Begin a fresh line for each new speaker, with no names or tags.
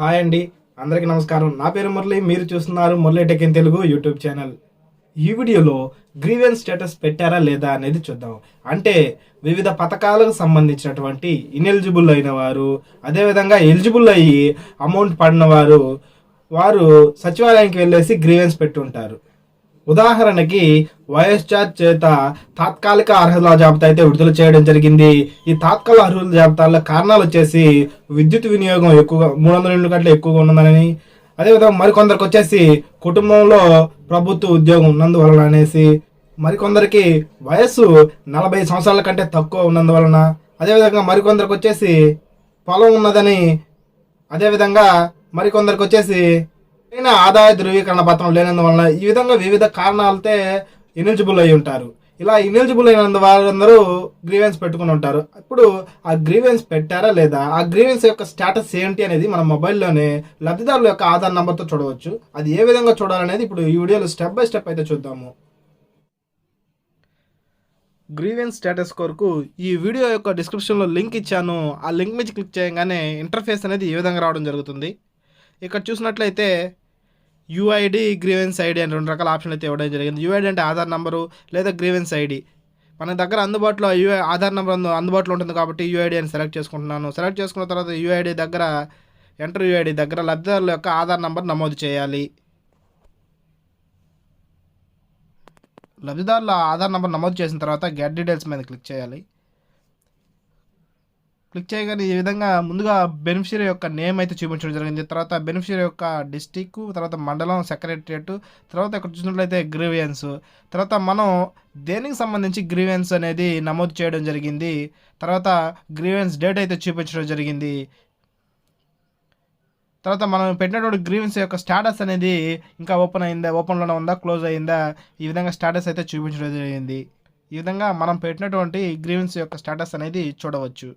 Hi అండి. అందరికీ నమస్కారం. నా పేరు మురళి. మీరు చూస్తున్నారు Murali tech in Telugu YouTube channel. ఈ వీడియోలో గ్రీవెన్స్ స్టేటస్ పెట్టారా లేదా అనేది చూద్దాం. అంటే వివిధ పథకాలకు సంబంధించినటువంటి ఇనెలిజిబుల్ అయిన వారు అదేవిధంగా ఎలిజిబుల్ అయ్యి అమౌంట్ పడిన వారు వారు సచివాలయానికి వెళ్ళేసి గ్రీవెన్స్ పెట్టుంటారు. ఉదాహరణకి వైఎస్ఆర్ చేత తాత్కాలిక అర్హతల జాబితా అయితే విడుదల చేయడం జరిగింది. ఈ తాత్కాలిక అర్హుల జాబితాలో కారణాలు వచ్చేసి విద్యుత్ వినియోగం ఎక్కువగా మూడు వందల రెండు గంటలు ఎక్కువగా ఉన్నదని అదేవిధంగా మరికొందరికి వచ్చేసి కుటుంబంలో ప్రభుత్వ ఉద్యోగం ఉన్నందువలన అనేసి మరికొందరికి వయస్సు నలభై సంవత్సరాల కంటే తక్కువ ఉన్నందువలన అదేవిధంగా మరికొందరికి వచ్చేసి పొలం ఉన్నదని అదేవిధంగా మరికొందరికి వచ్చేసి అయినా ఆదాయ ధృవీకరణ పత్రం లేనందువలన ఈ విధంగా వివిధ కారణాలతో ఇనెలిజిబుల్ అయి ఉంటారు. ఇలా ఇనెలిజిబుల్ అయినందు వారందరూ గ్రీవెన్స్ పెట్టుకుని ఉంటారు. ఇప్పుడు ఆ గ్రీవెన్స్ పెట్టారా లేదా? ఆ గ్రీవెన్స్ యొక్క స్టేటస్ ఏంటి అనేది మన మొబైల్లోనే లబ్ధిదారుల యొక్క ఆధార్ నెంబర్తో చూడవచ్చు. అది ఏ విధంగా చూడాలనేది ఇప్పుడు ఈ వీడియోలో స్టెప్ బై స్టెప్ అయితే చూద్దాము. గ్రీవెన్స్ స్టేటస్ కొరకు ఈ వీడియో యొక్క డిస్క్రిప్షన్లో లింక్ ఇచ్చాను. ఆ లింక్ మీద క్లిక్ చేయగానే ఇంటర్ఫేస్ అనేది ఈ విధంగా రావడం జరుగుతుంది. ఇక్కడ చూసినట్లయితే యూఐడి గ్రీవెన్స్ ఐడి అని రెండు రకాల ఆప్షన్లు అయితే ఇవ్వడం జరిగింది. యూఐడి అంటే ఆధార్ నెంబరు లేదా గ్రీవెన్స్ ఐడి మన దగ్గర అందుబాటులో యూఐ ఆధార్ నెంబర్ అందుబాటులో ఉంటుంది కాబట్టి యూఐడి అని సెలెక్ట్ చేసుకుంటున్నాను. సెలెక్ట్ చేసుకున్న తర్వాత యూఐడి దగ్గర ఎంటర్ యూఐడి దగ్గర లబ్ధిదారుల యొక్క ఆధార్ నెంబర్ నమోదు చేయాలి. లబ్ధిదారుల ఆధార్ నెంబర్ నమోదు చేసిన తర్వాత గెట్ డీటెయిల్స్ మీద క్లిక్ చేయాలి. క్లిక్ చేయగానే ఈ విధంగా ముందుగా బెనిఫిషియరీ యొక్క నేమ్ అయితే చూపించడం జరిగింది. తర్వాత బెనిఫిషియరీ యొక్క డిస్టిక్ తర్వాత మండలం సెక్రటరియట్ తర్వాత ఇక్కడ చూసినట్లయితే గ్రీవియన్స్ తర్వాత మనం దేనికి సంబంధించి గ్రీవియన్స్ అనేది నమోదు చేయడం జరిగింది తర్వాత గ్రీవియన్స్ డేట్ అయితే చూపించడం జరిగింది. తర్వాత మనం పెట్టినటువంటి గ్రీవెన్స్ యొక్క స్టాటస్ అనేది ఇంకా ఓపెన్ అయిందా ఓపెన్లోనే ఉందా క్లోజ్ అయిందా ఈ విధంగా స్టాటస్ అయితే చూపించడం జరిగింది. ఈ విధంగా మనం పెట్టినటువంటి గ్రీవెన్స్ యొక్క స్టాటస్ అనేది చూడవచ్చు.